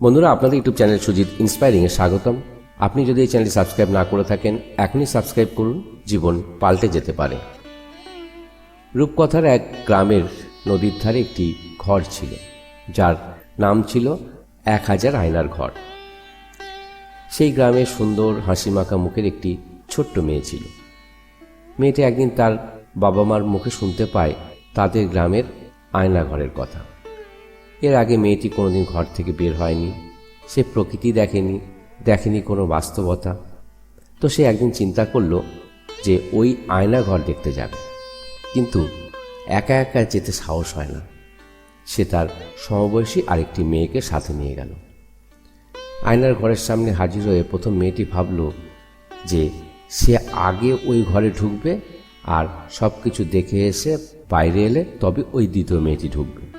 বন্ধুরা, আপনাদের YouTube channel Sujit inspiring এ স্বাগতম। আপনি যদি এই চ্যানেলটি সাবস্ক্রাইব না করে থাকেন, এখনই সাবস্ক্রাইব করুন, জীবন পাল্টে যেতে পারে। রূপকথার এক গ্রামের নদীর ধারে একটি ঘর ছিল, যার নাম ছিল এক হাজার আয়নার ঘর। সেই গ্রামে সুন্দর হাসিমাখা মুখের একটি ছোট্ট মেয়ে ছিল। মেয়েটি একদিন তার বাবা মার মুখে শুনতে পায় তাদের গ্রামের আয়না ঘরের কথা। এর আগে মেয়েটি কোনোদিন ঘর থেকে বের হয়নি। সে প্রকৃতি দেখেনি দেখেনি কোনো বাস্তবতা। তো সে একদিন চিন্তা করল যে ওই আয়না ঘর দেখতে যাবে। কিন্তু একা একা যেতে সাহস হয় না। সে তার সমবয়সী আরেকটি মেয়েকে সাথে নিয়ে গেল। আয়নার ঘরের সামনে হাজির হয়ে প্রথম মেয়েটি ভাবল যে সে আগে ওই ঘরে ঢুকবে আর সব কিছু দেখে এসে বাইরে এলে তবে ওই দ্বিতীয় মেয়েটি ঢুকবে।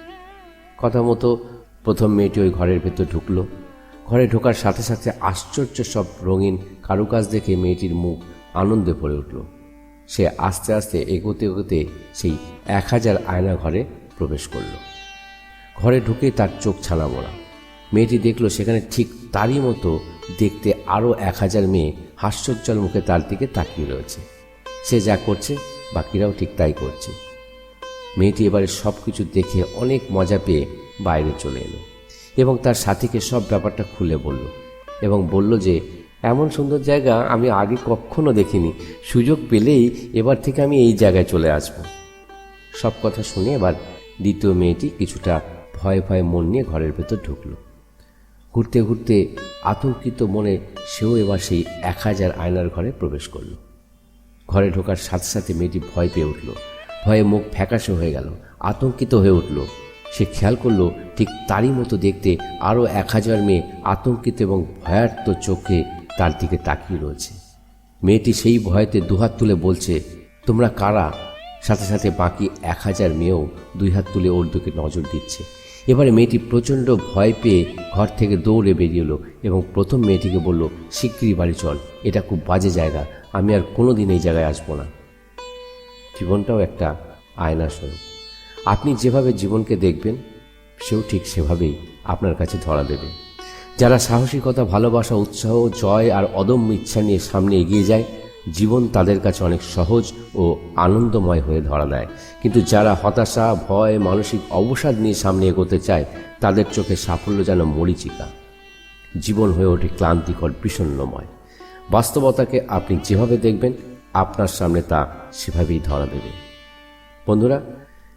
কথা মতো প্রথম মেয়েটি ওই ঘরের ভেতর ঢুকলো। ঘরে ঢোকার সাথে সাথে আশ্চর্য সব রঙিন কারুকাজ দেখে মেয়েটির মুখ আনন্দে ভরে উঠল। সে আস্তে আস্তে এগোতে এগোতে সেই এক হাজার আয়না ঘরে প্রবেশ করল। ঘরে ঢুকে তার চোখ ছানা মোড়া। মেয়েটি দেখল সেখানে ঠিক তারই মতো দেখতে আরও এক হাজার মেয়ে হাস্যোজ্জ্বল মুখে তার দিকে তাকিয়ে রয়েছে। সে যা করছে, বাকিরাও ঠিক তাই করছে। মেয়েটি এবারে সব কিছু দেখে অনেক মজা পেয়ে বাইরে চলে এলো এবং তার সাথীকে সব ব্যাপারটা খুলে বলল এবং বলল যে, এমন সুন্দর জায়গা আমি আগে কখনো দেখিনি। সুযোগ পেলেই এবার থেকে আমি এই জায়গায় চলে আসব। সব কথা শুনে এবার দ্বিতীয় মেয়েটি কিছুটা ভয়ে ভয়ে মন নিয়ে ঘরের ভেতর ঢুকলো। ঘুরতে ঘুরতে আতঙ্কিত মনে সেও এবার সেই এক হাজার আয়নার ঘরে প্রবেশ করল। ঘরে ঢোকার সাথে সাথে মেয়েটি ভয় পেয়ে উঠল। ভয়ে মুখ ফ্যাকাশে হয়ে গেল, আতঙ্কিত হয়ে উঠল। সে খেয়াল করল ঠিক তারই মতো দেখতে আরও এক হাজার মেয়ে আতঙ্কিত এবং ভয়ার্ত চোখে তার দিকে তাকিয়ে রয়েছে। মেয়েটি সেই ভয়েতে দুহাত তুলে বলছে, তোমরা কারা? সাথে সাথে বাকি এক হাজার মেয়েও দুই হাত তুলে ওর দিকে নজর দিচ্ছে। এবারে মেয়েটি প্রচণ্ড ভয় পেয়ে ঘর থেকে দৌড়ে বেরিয়ে এলো এবং প্রথম মেয়েটিকে বলল, শিগগিরই বাড়ি চল, এটা খুব বাজে জায়গা, আমি আর কোনো দিন এই জায়গায় আসব না। জীবনটাও একটা আয়না স্বরূপ আপনি যেভাবে জীবনকে দেখবেন, সেও ঠিক সেভাবেই আপনার কাছে ধরা দেবে। যারা সাহসিকতা, ভালোবাসা, উৎসাহ, জয় আর অদম্য ইচ্ছা নিয়ে সামনে এগিয়ে যায়, জীবন তাদের কাছে অনেক সহজ ও আনন্দময় হয়ে ধরা দেয়। কিন্তু যারা হতাশা, ভয়, মানসিক অবসাদ নিয়ে সামনে এগোতে চায়, তাদের চোখে সাফল্য যেন মরিচিকা। জীবন হয়ে ওঠে ক্লান্তিকর, বিষণ্ণময়। বাস্তবতাকে আপনি যেভাবে দেখবেন, আপনার সামনে তা সেভাবেই ধরা দেবে। বন্ধুরা